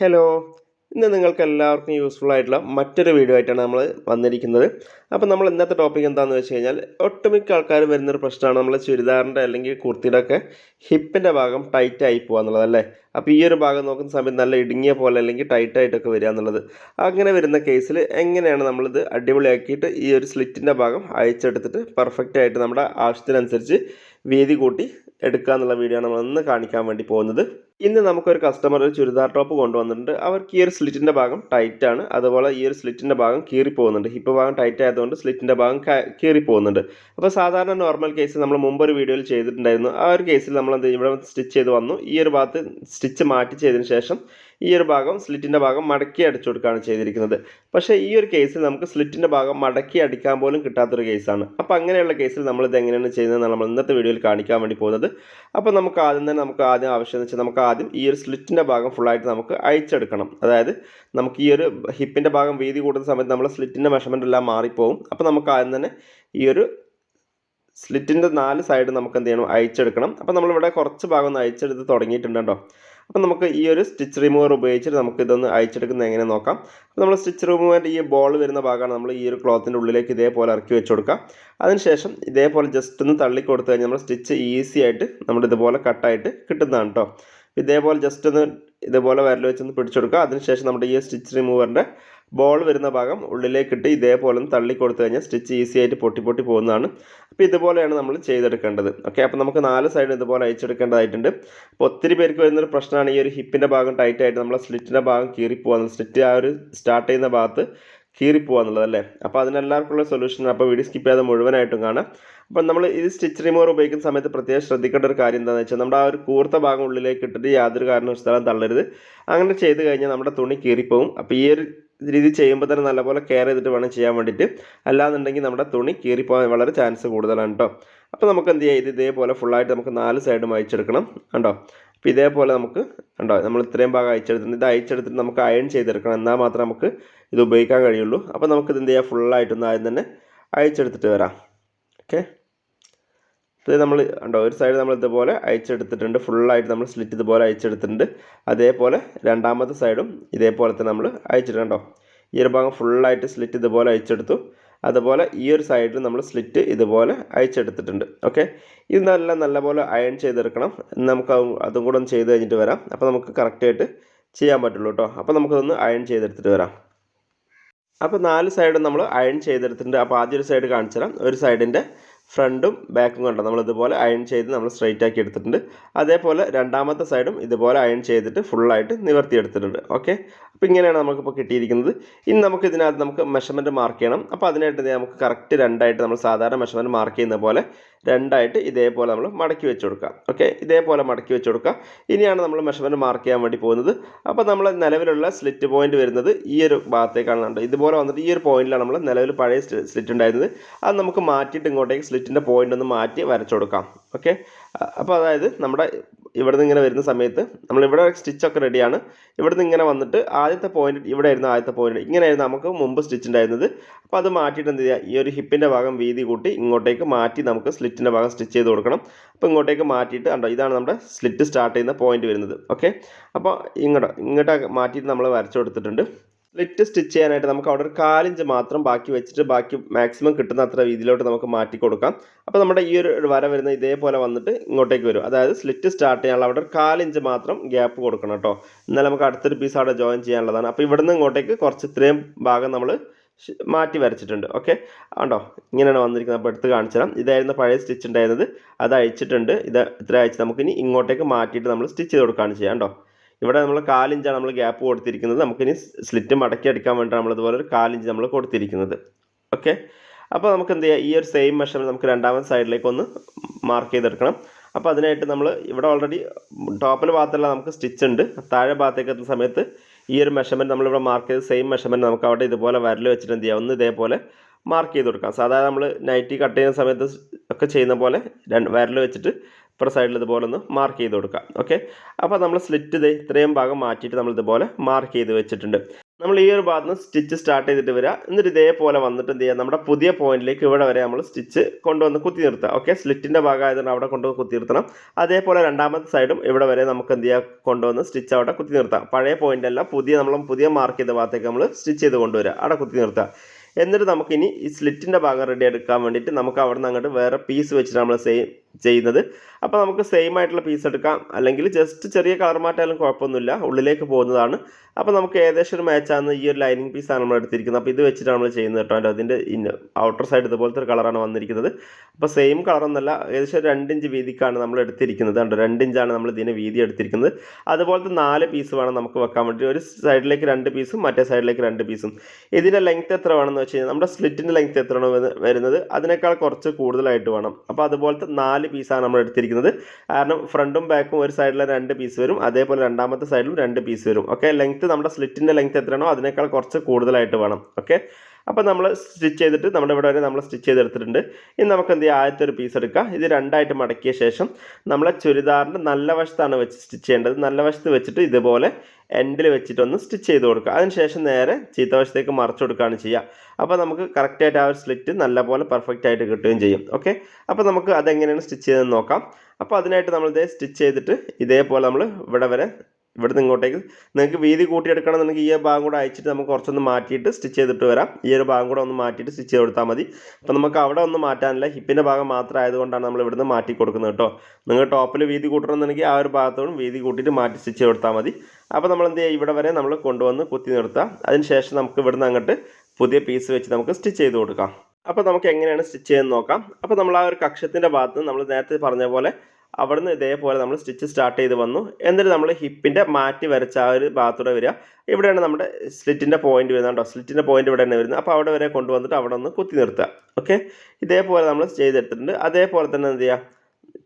Hello ഇന്ന് നിങ്ങൾക്ക് എല്ലാവർക്കും യൂസ്ഫുൾ ആയിട്ടുള്ള മറ്റൊരു വീഡിയോ ആയിട്ടാണ് നമ്മൾ വന്നിരിക്കുന്നത്. അപ്പോൾ നമ്മൾ ഇന്നത്തെ ടോപ്പിക് എന്താണെന്ന് വെച്ച് കഴിഞ്ഞാൽ ഒട്ടുമിക്ക ആൾക്കാർ വരുന്നൊരു പ്രശ്നമാണ് നമ്മൾ ചുരിദാറിന്റെ അല്ലെങ്കിൽ കുർത്തിയുടെ ഒക്കെ ഹിപ്പിന്റെ ഭാഗം ടൈറ്റ് ആയി പോകുക എന്നുള്ളത് അല്ലേ അപ്പോൾ ഈ ഒരു ഭാഗം നോക്കുന്ന സമയത്ത് നല്ല ഇടുങ്ങിയ പോലെ അല്ലെങ്കിൽ ടൈറ്റ് ആയിട്ടൊക്കെ വരിക എന്നുള്ളത്. അങ്ങനെ വരുന്ന കേസിൽ എങ്ങനെയാണ് നമ്മളിത് അടിപൊളിയാക്കിയിട്ട് ഈ ഒരു സ്ലിറ്റിന്റെ ഭാഗം അയച്ചെടുത്തിട്ട് പെർഫെക്റ്റ് ആയിട്ട് നമ്മുടെ ആവശ്യത്തിനനുസരിച്ച് വീതി കൂട്ടി എടുക്കുക എന്നുള്ള വീഡിയോ ആണ് നമ്മൾ ഇന്ന് കാണിക്കാൻ വേണ്ടി പോകുന്നത്. ഇന്ന് നമുക്കൊരു കസ്റ്റമർ ഒരു ചുരിദാർ ടോപ്പ് കൊണ്ടുവന്നിട്ടുണ്ട്. അവർക്ക് ഈ ഒരു സ്ലിറ്റിന്റെ ഭാഗം ടൈറ്റ് ആണ്. അതുപോലെ ഈ ഒരു സ്ലിറ്റിന്റെ ഭാഗം കീറി പോകുന്നുണ്ട്. ഹിപ്പ് ഭാഗം ടൈറ്റ് ആയതുകൊണ്ട് സ്ലിറ്റിന്റെ ഭാഗം കീറി പോകുന്നുണ്ട്. അപ്പോൾ സാധാരണ നോർമൽ കേസ് നമ്മൾ മുമ്പ് ഒരു വീഡിയോയിൽ ചെയ്തിട്ടുണ്ടായിരുന്നു. ആ ഒരു കേസിൽ നമ്മൾ എന്ത്? ഇവിടെ സ്റ്റിച്ച് ചെയ്ത് വന്നു. ഈ ഒരു ഭാഗത്ത് സ്റ്റിച്ച് മാറ്റി ചെയ്തതിന് ശേഷം ഈ ഒരു ഭാഗം സ്ലിറ്റിന്റെ ഭാഗം മടക്കി അടിച്ചു കൊടുക്കുകയാണ് ചെയ്തിരിക്കുന്നത്. പക്ഷേ ഈ ഒരു കേസിൽ നമുക്ക് സ്ലിറ്റിന്റെ ഭാഗം മടക്കി അടിക്കാൻ പോലും കിട്ടാത്തൊരു കേസാണ്. അപ്പോൾ അങ്ങനെയുള്ള കേസിൽ നമ്മളിത് എങ്ങനെയാണ് ചെയ്യുന്നത് നമ്മൾ ഇന്നത്തെ വീഡിയോയിൽ കാണിക്കാൻ വേണ്ടി പോകുന്നത്. അപ്പോൾ നമുക്ക് ആദ്യം തന്നെ നമുക്ക് ആദ്യം ആവശ്യം എന്ന് വെച്ചാൽ നമുക്ക് ആദ്യം ഈ ഒരു സ്ലിറ്റിന്റെ ഭാഗം ഫുള്ളായിട്ട് നമുക്ക് അയച്ചെടുക്കണം അതായത് നമുക്ക് ഈ ഒരു ഹിപ്പിന്റെ ഭാഗം വീതി കൂടുന്ന സമയത്ത് നമ്മൾ സ്ലിറ്റിന്റെ മെഷർമെന്റ് എല്ലാം മാറിപ്പോവും. അപ്പോൾ നമുക്ക് ആദ്യം തന്നെ ഈ ഒരു സ്ലിറ്റിന്റെ നാല് സൈഡ് നമുക്ക് എന്ത് ചെയ്യണം? അയച്ചെടുക്കണം അപ്പോൾ നമ്മളിവിടെ കുറച്ച് ഭാഗം ഒന്ന് അയച്ചെടുത്ത് തുടങ്ങിയിട്ടുണ്ട് കേട്ടോ. അപ്പോൾ നമുക്ക് ഈ ഒരു സ്റ്റിച്ച് റിമൂവർ ഉപയോഗിച്ചിട്ട് നമുക്ക് ഇതൊന്ന് അയച്ചെടുക്കുന്നത് എങ്ങനെ നോക്കാം. അപ്പോൾ നമ്മൾ സ്റ്റിച്ച് റിമൂവറിന്റെ ഈ ബോൾ വരുന്ന ഭാഗമാണ് നമ്മൾ ഈ ഒരു ക്ലോത്തിന്റെ ഉള്ളിലേക്ക് ഇതേപോലെ ഇറക്കി വെച്ച് കൊടുക്കുക. അതിനുശേഷം ഇതേപോലെ ജസ്റ്റ് ഒന്ന് തള്ളി കൊടുത്തു കഴിഞ്ഞാൽ നമ്മൾ സ്റ്റിച്ച് ഈസി ആയിട്ട് നമ്മൾ ഇതുപോലെ കട്ടായിട്ട് കിട്ടുന്നതാണ് കേട്ടോ ഇതേപോലെ ജസ്റ്റ് ഒന്ന് ഇതുപോലെ വരൽ വെച്ചൊന്ന് പിടിച്ചെടുക്കുക അതിനുശേഷം നമ്മുടെ ഈ സ്റ്റിച്ച് റിമൂവറിന്റെ ബോൾ വരുന്ന ഭാഗം ഉള്ളിലേക്കിട്ട് ഇതേപോലെ ഒന്ന് തള്ളി കൊടുത്തു കഴിഞ്ഞാൽ സ്റ്റിച്ച് ഈസി ആയിട്ട് പൊട്ടി പൊട്ടി പോകുന്നതാണ്. അപ്പോൾ ഇതുപോലെയാണ് നമ്മൾ ചെയ്തെടുക്കേണ്ടത്. ഓക്കെ അപ്പോൾ നമുക്ക് നാല് സൈഡും ഇതുപോലെ അയച്ചെടുക്കേണ്ടതായിട്ടുണ്ട് അപ്പോൾ ഒത്തിരി പേർക്ക് വരുന്നൊരു പ്രശ്നമാണ് ഈ ഒരു ഹിപ്പിന്റെ ഭാഗം ടൈറ്റായിട്ട് നമ്മളെ സ്ലിറ്റിന്റെ ഭാഗം കീറിപ്പോകുന്നത് സ്ലിറ്റ് ആ ഒരു സ്റ്റാർട്ട് ചെയ്യുന്ന ഭാഗത്ത് കീറിപ്പോകുന്നുള്ളത് അല്ലേ അപ്പോൾ അതിനെല്ലാവർക്കുള്ള സൊല്യൂഷൻ അപ്പോൾ വീഡിയോ സ്കിപ്പ് ചെയ്യാതെ മുഴുവനായിട്ടും കാണാം. അപ്പം നമ്മൾ ഈ സ്റ്റിച്ച് റിമൂവർ ഉപയോഗിക്കുന്ന സമയത്ത് പ്രത്യേകം ശ്രദ്ധിക്കേണ്ട ഒരു കാര്യം എന്താണെന്ന് വെച്ചാൽ നമ്മുടെ ആ ഒരു കൂർത്ത ഭാഗം ഉള്ളിലേക്ക് ഇട്ടിട്ട് യാതൊരു കാരണവശാലും തള്ളരുത്. അങ്ങനെ ചെയ്ത് കഴിഞ്ഞാൽ നമ്മുടെ തുണി കീറിപ്പോവും. അപ്പോൾ ഈ ഒരു രീതി ചെയ്യുമ്പോൾ തന്നെ നല്ലപോലെ കെയർ ചെയ്തിട്ട് വേണം ചെയ്യാൻ വേണ്ടിയിട്ട് അല്ലാന്നുണ്ടെങ്കിൽ നമ്മുടെ തുണി കീറിപ്പോകാൻ വളരെ ചാൻസ് കൂടുതലാണ് കേട്ടോ അപ്പോൾ നമുക്ക് എന്ത് ചെയ്യാം? ഇത് ഇതേപോലെ ഫുള്ളായിട്ട് നമുക്ക് നാല് സൈഡും അയച്ചെടുക്കണം കണ്ടോ? അപ്പോൾ ഇതേപോലെ നമുക്ക് ഉണ്ടോ നമ്മൾ ഇത്രയും ഭാഗം അയച്ചെടുത്തിട്ടുണ്ട് ഇത് അയച്ചെടുത്തിട്ട് നമുക്ക് അയൺ ചെയ്തെടുക്കണം. എന്നാൽ മാത്രമേ നമുക്ക് ഇത് ഉപയോഗിക്കാൻ കഴിയുള്ളൂ. അപ്പോൾ നമുക്ക് ഇത് എന്ത് ചെയ്യാം? ഫുള്ളായിട്ടൊന്ന് ആദ്യം തന്നെ അയച്ചെടുത്തിട്ട് വരാം. ഓക്കെ ഇത് നമ്മൾ ഉണ്ടോ ഒരു സൈഡ് നമ്മൾ ഇതുപോലെ അയച്ചെടുത്തിട്ടുണ്ട് ഫുള്ളായിട്ട് നമ്മൾ സ്ലിറ്റ് ഇതുപോലെ അയച്ചെടുത്തിട്ടുണ്ട് അതേപോലെ രണ്ടാമത്തെ സൈഡും ഇതേപോലെ തന്നെ നമ്മൾ അയച്ചിട്ടുണ്ടോ ഈ ഒരു ഭാഗം ഫുള്ളായിട്ട് സ്ലിറ്റ് ഇതുപോലെ അയച്ചെടുത്തു അതുപോലെ ഈ ഒരു സൈഡിൽ നമ്മൾ സ്ലിറ്റ് ഇതുപോലെ അയച്ചെടുത്തിട്ടുണ്ട് ഓക്കെ ഇത് നല്ല നല്ലപോലെ അയൺ ചെയ്തെടുക്കണം. നമുക്ക് അതും കൂടെ ഒന്ന് ചെയ്ത് കഴിഞ്ഞിട്ട് വരാം. അപ്പോൾ നമുക്ക് കറക്റ്റായിട്ട് ചെയ്യാൻ പറ്റുള്ളൂ കേട്ടോ. അപ്പോൾ നമുക്കതൊന്ന് അയൺ ചെയ്തെടുത്തിട്ട് വരാം. അപ്പോൾ നാല് സൈഡും നമ്മൾ അയൺ ചെയ്തെടുത്തിട്ടുണ്ട്. അപ്പോൾ ആദ്യം ഒരു സൈഡ് കാണിച്ചു തരാം ഒരു സൈഡിന്റെ ഫ്രണ്ടും ബാക്കും കണ്ടോ? നമ്മൾ ഇതുപോലെ അയൺ ചെയ്ത് നമ്മൾ സ്ട്രൈറ്റ് ആക്കി എടുത്തിട്ടുണ്ട്. അതേപോലെ രണ്ടാമത്തെ സൈഡും ഇതുപോലെ അയൺ ചെയ്തിട്ട് ഫുള്ളായിട്ട് നിവർത്തി എടുത്തിട്ടുണ്ട്. ഓക്കെ അപ്പോൾ ഇങ്ങനെയാണ് നമുക്കിപ്പോൾ കിട്ടിയിരിക്കുന്നത്. ഇനി നമുക്ക് ഇതിനകത്ത് നമുക്ക് മെഷർമെന്റ് മാർക്ക് ചെയ്യണം. അപ്പോൾ അതിനായിട്ട് നമുക്ക് കറക്റ്റ് രണ്ടായിട്ട് നമ്മൾ സാധാരണ മെഷർമെന്റ് മാർക്ക് ചെയ്യുന്ന പോലെ രണ്ടായിട്ട് ഇതേപോലെ നമ്മൾ മടക്കി വെച്ച് കൊടുക്കുക. ഓക്കെ ഇതേപോലെ മടക്കി വെച്ച് കൊടുക്കുക. ഇനിയാണ് നമ്മൾ മെഷർമെന്റ് മാർക്ക് ചെയ്യാൻ വേണ്ടി പോകുന്നത്. അപ്പോൾ നമ്മൾ നിലവിലുള്ള സ്ലിറ്റ് പോയിന്റ് വരുന്നത് ഈ ഒരു ഭാഗത്തേക്കാണ് കണ്ടത്. ഇതുപോലെ വന്നിട്ട് ഈ ഒരു പോയിന്റിലാണ് നമ്മൾ നിലവിൽ പഴയ സ്ലിറ്റ് ഉണ്ടായിരുന്നത്. അത് നമുക്ക് മാറ്റിയിട്ട് ഇങ്ങോട്ടേക്ക് സ്ലിറ്റിന്റെ പോയിന്റ് ഒന്ന് മാറ്റി വരച്ചു കൊടുക്കാം. ഓക്കെ അപ്പോൾ അതായത് നമ്മുടെ ഇവിടെ നിന്ന് ഇങ്ങനെ വരുന്ന സമയത്ത് നമ്മൾ ഇവിടെ സ്റ്റിച്ചൊക്കെ റെഡിയാണ് ഇവിടെ നിന്ന് ഇങ്ങനെ വന്നിട്ട് ആദ്യത്തെ പോയിന്റ് ഇവിടെ ആയിരുന്നു ആദ്യത്തെ പോയിന്റ് ഇങ്ങനെയായിരുന്നു നമുക്ക് മുമ്പ് സ്റ്റിച്ച് ഉണ്ടായിരുന്നത്. അപ്പോൾ അത് മാറ്റിയിട്ട് എന്ത് ചെയ്യുക? ഈ ഒരു ഹിപ്പിന്റെ ഭാഗം വീതി കൂട്ടി ഇങ്ങോട്ടേക്ക് മാറ്റി നമുക്ക് സ്ലിറ്റിന്റെ ഭാഗം സ്റ്റിച്ച് ചെയ്ത് കൊടുക്കണം. അപ്പോൾ ഇങ്ങോട്ടേക്ക് മാറ്റിയിട്ട് കണ്ടോ ഇതാണ് നമ്മുടെ സ്ലിറ്റ് സ്റ്റാർട്ട് ചെയ്യുന്ന പോയിന്റ് വരുന്നത്. ഓക്കെ അപ്പോൾ ഇങ്ങോട്ട് ഇങ്ങോട്ട് മാറ്റിയിട്ട് നമ്മൾ വരച്ചു കൊടുത്തിട്ടുണ്ട്. സ്ലിറ്റ് സ്റ്റിച്ച് ചെയ്യാനായിട്ട് നമുക്ക് അവിടെ ഒരു കാലിഞ്ച് മാത്രം ബാക്കി വെച്ചിട്ട് ബാക്കി മാക്സിമം കിട്ടുന്ന അത്ര രീതിയിലോട്ട് നമുക്ക് മാറ്റി കൊടുക്കാം. അപ്പോൾ നമ്മുടെ ഈ ഒരു വര വരുന്ന ഇതേപോലെ വന്നിട്ട് ഇങ്ങോട്ടേക്ക് വരും. അതായത് സ്ലിറ്റ് സ്റ്റാർട്ട് ചെയ്യാനുള്ള അവിടെ ഒരു കാലിഞ്ച് മാത്രം ഗ്യാപ്പ് കൊടുക്കണം കേട്ടോ എന്നാൽ നമുക്ക് അടുത്തൊരു പീസ് അവിടെ ജോയിൻ ചെയ്യാനുള്ളതാണ്. അപ്പോൾ ഇവിടുന്ന് ഇങ്ങോട്ടേക്ക് കുറച്ച് ഇത്രയും ഭാഗം നമ്മൾ മാറ്റി വരച്ചിട്ടുണ്ട്. ഓക്കെ ആണ്ടോ? ഇങ്ങനെയാണ് വന്നിരിക്കുന്നത്. അപ്പോൾ എടുത്ത് കാണിച്ചു തരാം. ഇതായിരുന്നു പഴയ സ്റ്റിച്ച് ഉണ്ടായിരുന്നത്. അത് അയച്ചിട്ടുണ്ട് ഇത് ഇത്ര അയച്ച് നമുക്കിനി ഇങ്ങോട്ടേക്ക് മാറ്റിയിട്ട് നമ്മൾ സ്റ്റിച്ച് ചെയ്ത് കൊടുക്കുകയാണ് ചെയ്യാം. കേട്ടോ ഇവിടെ നമ്മൾ കാലിഞ്ചാണ് നമ്മൾ ഗ്യാപ്പ് കൊടുത്തിരിക്കുന്നത്. നമുക്കിനി സ്ലിറ്റ് മടക്കി അടിക്കാൻ വേണ്ടിയിട്ട് നമ്മൾ ഇതുപോലെ ഒരു കാലിഞ്ച് നമ്മൾ കൊടുത്തിരിക്കുന്നത്. ഓക്കെ അപ്പോൾ നമുക്ക് എന്ത് ചെയ്യാം? ഈ ഒരു സെയിം മെഷർ നമുക്ക് രണ്ടാമത്തെ സൈഡിലേക്ക് ഒന്ന് മാർക്ക് ചെയ്തെടുക്കണം. അപ്പോൾ അതിനായിട്ട് നമ്മൾ ഇവിടെ ഓൾറെഡി ടോപ്പിൽ ഭാഗത്തുള്ള നമുക്ക് സ്റ്റിച്ച് ഉണ്ട്. താഴെ ഭാഗത്തേക്ക് എത്തുന്ന സമയത്ത് ഈ ഒരു മെഷർമെന്റ് നമ്മളിവിടെ മാർക്ക് ചെയ്ത് സെയിം മെഷർമെന്റ് നമുക്ക് അവിടെ ഇതുപോലെ വരൽ വെച്ചിട്ട് എന്ത് ചെയ്യാം? ഒന്ന് ഇതേപോലെ മാർക്ക് ചെയ്ത് കൊടുക്കാം. സാധാരണ നമ്മൾ നൈറ്റി കട്ട് ചെയ്യുന്ന സമയത്ത് ഒക്കെ ചെയ്യുന്ന പോലെ രണ്ട് വരൽ വെച്ചിട്ട് ഇപ്പുറ സൈഡിൽ ഇതുപോലെ ഒന്ന് മാർക്ക് ചെയ്ത് കൊടുക്കാം ഓക്കെ അപ്പോൾ നമ്മൾ സ്ലിറ്റ് ഇത് ഇത്രയും ഭാഗം മാറ്റിയിട്ട് നമ്മൾ ഇതുപോലെ മാർക്ക് ചെയ്ത് വെച്ചിട്ടുണ്ട്. നമ്മൾ ഈ ഒരു ഭാഗത്ത് നിന്ന് സ്റ്റിച്ച് സ്റ്റാർട്ട് ചെയ്തിട്ട് വരിക. എന്നിട്ട് ഇതേപോലെ വന്നിട്ട് എന്ത് ചെയ്യുക? നമ്മുടെ പുതിയ പോയിന്റിലേക്ക് ഇവിടെ വരെ നമ്മൾ സ്റ്റിച്ച് കൊണ്ടുവന്ന് കുത്തി നിർത്തുക. ഓക്കെ സ്ലിറ്റിന്റെ ഭാഗമായതുകൊണ്ട് അവിടെ കൊണ്ടുവന്ന് കുത്തി നിർത്തണം. അതേപോലെ രണ്ടാമത്തെ സൈഡും ഇവിടെ വരെ നമുക്ക് എന്ത് ചെയ്യുക? കൊണ്ടുവന്ന് സ്റ്റിച്ച് അവിടെ കുത്തി നിർത്താം. പഴയ പോയിന്റ് അല്ല പുതിയ നമ്മൾ പുതിയ മാർക്ക് ചെയ്ത ഭാഗത്തേക്ക് നമ്മൾ സ്റ്റിച്ച് ചെയ്ത് കൊണ്ടുവരിക. അവിടെ കുത്തി നിർത്തുക. എന്നിട്ട് നമുക്കിനി ഈ സ്ലിറ്റിന്റെ ഭാഗം റെഡി എടുക്കാൻ വേണ്ടിയിട്ട് നമുക്ക് അവിടെ നിന്ന് അങ്ങോട്ട് വേറെ പീസ് വെച്ചിട്ട് നമ്മൾ സെയിം ചെയ്യുന്നത്. അപ്പോൾ നമുക്ക് സെയിം ആയിട്ടുള്ള പീസ് എടുക്കാം. അല്ലെങ്കിൽ ജസ്റ്റ് ചെറിയ കളർ മാറ്റാലും കുഴപ്പമൊന്നുമില്ല. ഉള്ളിലേക്ക് പോകുന്നതാണ്. അപ്പോൾ നമുക്ക് ഏകദേശം ഒരു മാച്ചാണ് ഈ ഒരു ലൈനിങ് പീസാണ് നമ്മൾ എടുത്തിരിക്കുന്നത്. അപ്പോൾ ഇത് വെച്ചിട്ടാണ് നമ്മൾ ചെയ്യുന്നത് കേട്ടോ. അതിന്റെ ഔട്ടർ സൈഡ് ഇതുപോലത്തെ ഒരു കളറാണ് വന്നിരിക്കുന്നത്. അപ്പോൾ സെയിം കളറൊന്നല്ല ഏകദേശം രണ്ട് ഇഞ്ച് വീതിക്കാണ് നമ്മൾ എടുത്തിരിക്കുന്നത്. കണ്ടോ? രണ്ട് ഇഞ്ചാണ് നമ്മൾ ഇതിന് വീതി എടുത്തിരിക്കുന്നത്. അതുപോലത്തെ നാല് പീസ് വേണം നമുക്ക് വെക്കാൻ വേണ്ടി ഒരു സൈഡിലേക്ക് രണ്ട് പീസും മറ്റേ സൈഡിലേക്ക് രണ്ട് പീസും ഇതിന്റെ ലെങ്ത് എത്ര വേണമെന്ന് വെച്ച് കഴിഞ്ഞാൽ നമ്മുടെ സ്ലിറ്റിന്റെ ലെങ്ത് എത്രയാണോ വരുന്നത്? അതിനേക്കാൾ കുറച്ച് കൂടുതലായിട്ട് വേണം. അപ്പോൾ അതുപോലത്തെ നാല് പീസാണ് നമ്മൾ എടുത്തിരിക്കുന്നത്. കാരണം ഫ്രണ്ടും ബാക്കും ഒരു സൈഡിൽ രണ്ട് പീസ് വരും. അതേപോലെ രണ്ടാമത്തെ സൈഡിലും രണ്ട് പീസ് വരും. ഓക്കെ ലെങ്ത്ത് നമ്മുടെ സ്ലിറ്റിന്റെ ലെങ്ത്ത് എത്രയാണോ അതിനേക്കാൾ കുറച്ച് കൂടുതലായിട്ട് വേണം. ഓക്കെ അപ്പോൾ നമ്മൾ സ്റ്റിച്ച് ചെയ്തിട്ട് നമ്മുടെ ഇവിടെ വരെ നമ്മൾ സ്റ്റിച്ച് ചെയ്തെടുത്തിട്ടുണ്ട്. ഇനി നമുക്ക് എന്ത് ചെയ്യാം? ആദ്യത്തെ ഒരു പീസ് എടുക്കാം. ഇത് രണ്ടായിട്ട് മടക്കിയ ശേഷം നമ്മളെ ചുരിദാറിന്റെ നല്ല വശത്താണ് വെച്ച് സ്റ്റിച്ച് ചെയ്യേണ്ടത്. നല്ല വശത്ത് വെച്ചിട്ട് ഇതുപോലെ എൻഡിൽ വെച്ചിട്ടൊന്ന് സ്റ്റിച്ച് ചെയ്ത് കൊടുക്കുക. അതിനുശേഷം നേരെ ചീത്ത വശത്തേക്ക് മറച്ചു കൊടുക്കുകയാണ് ചെയ്യുക. അപ്പോൾ നമുക്ക് കറക്റ്റായിട്ട് ആ ഒരു സ്ലിറ്റ് നല്ലപോലെ പെർഫെക്റ്റ് ആയിട്ട് കിട്ടുകയും ചെയ്യും. ഓക്കെ അപ്പോൾ നമുക്ക് അതെങ്ങനെയാണ് സ്റ്റിച്ച് ചെയ്തെന്ന് നോക്കാം. അപ്പോൾ അതിനായിട്ട് നമ്മൾ ഇതേ സ്റ്റിച്ച് ചെയ്തിട്ട് ഇതേപോലെ നമ്മൾ ഇവിടെ വരെ ഇവിടുന്ന് ഇങ്ങോട്ടേക്ക്. നിങ്ങൾക്ക് വീതി കൂട്ടിയെടുക്കണമെന്നുണ്ടെങ്കിൽ ഈ ഭാഗം കൂടെ അയച്ചിട്ട് നമുക്ക് കുറച്ചൊന്ന് മാറ്റിയിട്ട് സ്റ്റിച്ച് ചെയ്തിട്ട് വരാം. ഈ ഒരു ഭാഗം കൂടെ ഒന്ന് മാറ്റിയിട്ട് സ്റ്റിച്ച് ചെയ്ത് കൊടുത്താൽ മതി. അപ്പോൾ നമുക്ക് അവിടെ ഒന്ന് മാറ്റാനില്ല. ഹിപ്പിന്റെ ഭാഗം മാത്രം ആയതുകൊണ്ടാണ് നമ്മൾ ഇവിടുന്ന് മാറ്റി കൊടുക്കുന്നത് കേട്ടോ. നിങ്ങൾ ടോപ്പിൽ വീതി കൂട്ടണമെന്നുണ്ടെങ്കിൽ ആ ഒരു ഭാഗത്തോടും വീതി കൂട്ടിയിട്ട് മാറ്റി സ്റ്റിച്ച് കൊടുത്താൽ മതി. അപ്പോൾ നമ്മൾ എന്ത് ചെയ്യുക ഇവിടെ വരെ നമ്മൾ കൊണ്ടുവന്ന് കുത്തി നിർത്താം അതിന് ശേഷം നമുക്ക് ഇവിടുന്ന് അങ്ങോട്ട് പുതിയ പീസ് വെച്ച് നമുക്ക് സ്റ്റിച്ച് ചെയ്ത് കൊടുക്കാം. അപ്പോൾ നമുക്ക് എങ്ങനെയാണ് സ്റ്റിച്ച് ചെയ്യുന്നത് നോക്കാം. അപ്പോൾ നമ്മൾ ആ ഒരു കക്ഷത്തിന്റെ ഭാഗത്ത് നമ്മൾ നേരത്തെ പറഞ്ഞ പോലെ അവിടുന്ന് ഇതേപോലെ നമ്മൾ സ്റ്റിച്ച് സ്റ്റാർട്ട് ചെയ്ത് വന്നു. എന്നിട്ട് നമ്മൾ ഹിപ്പിന്റെ മാറ്റി വരച്ച ആ ഒരു ഭാഗത്തൂടെ വരിക. ഇവിടെയാണ് നമ്മുടെ സ്ലിറ്റിന്റെ പോയിന്റ് വരുന്നത് കേട്ടോ സ്ലിറ്റിന്റെ പോയിന്റ് ഇവിടെ തന്നെ വരുന്നത്. അപ്പോൾ അവിടെ വരെ കൊണ്ടുവന്നിട്ട് അവിടെ ഒന്ന് കുത്തി നിർത്തുക. ഓക്കെ ഇതേപോലെ നമ്മൾ ചെയ്തെടുത്തിട്ടുണ്ട്. അതേപോലെ തന്നെ എന്ത് ചെയ്യുക?